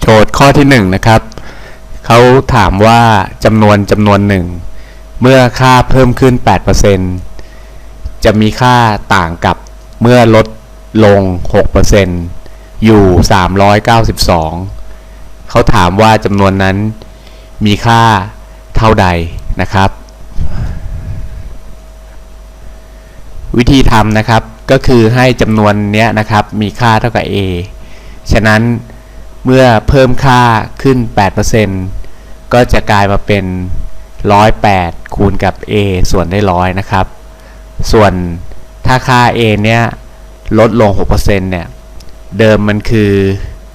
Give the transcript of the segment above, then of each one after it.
โจทย์ข้อที่หนึ่งนะครับเขาถามว่าจำนวนจำนวนหนึ่งเมื่อค่าเพิ่มขึ้น 8%จะมีค่าต่างกับเมื่อลดลง 6%อยู่ 392 เขาถามว่าจำนวนนั้นมีค่าเท่าใดนะครับ วิธีทำนะครับก็คือให้จำนวนเนี้ยนะครับมีค่าเท่ากับ a ฉะนั้น เมื่อเพิ่มค่าขึ้น 8%ก็จะกลายมาเป็น 108 คูณกับ a ส่วนได้ร้อยนะครับ ส่วนถ้าค่า a เนี้ยลดลง 6%เนี่ย เดิมมันคือ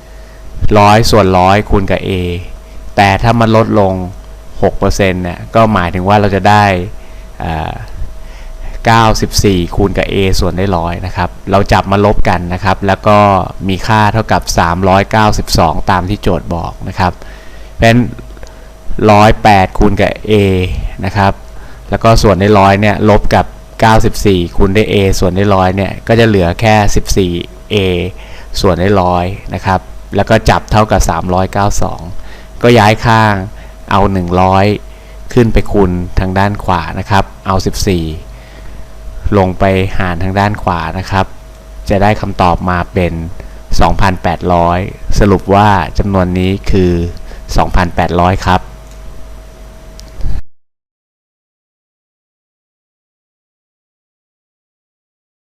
100 ส่วน 100 คูณกับ a แต่ถ้ามันลดลง 6%เนี่ย ก็หมายถึงว่าเราจะได้อ่า 94 คูณกับ a ส่วนได้ร้อยนะครับ เราจับมาลบกันนะครับ แล้วก็มีค่าเท่ากับ 392 ตามที่โจทย์บอกนะครับ เพราะฉะนั้น 108 คูณกับ a นะครับ แล้วก็ส่วนได้ร้อยเนี่ยลบกับ 94 คูณได้ a ส่วนได้ร้อยเนี่ยก็จะเหลือแค่ 14 a ส่วนได้ร้อยนะครับ แล้วก็จับเท่ากับ 392 ก็ย้ายข้างเอา 100 ขึ้นไปคูณทางด้านขวานะครับ เอา 14 ลงไปหารทางด้านขวานะครับ จะได้คำตอบมาเป็น 2,800 สรุปว่าจำนวนนี้คือ 2,800 ครับ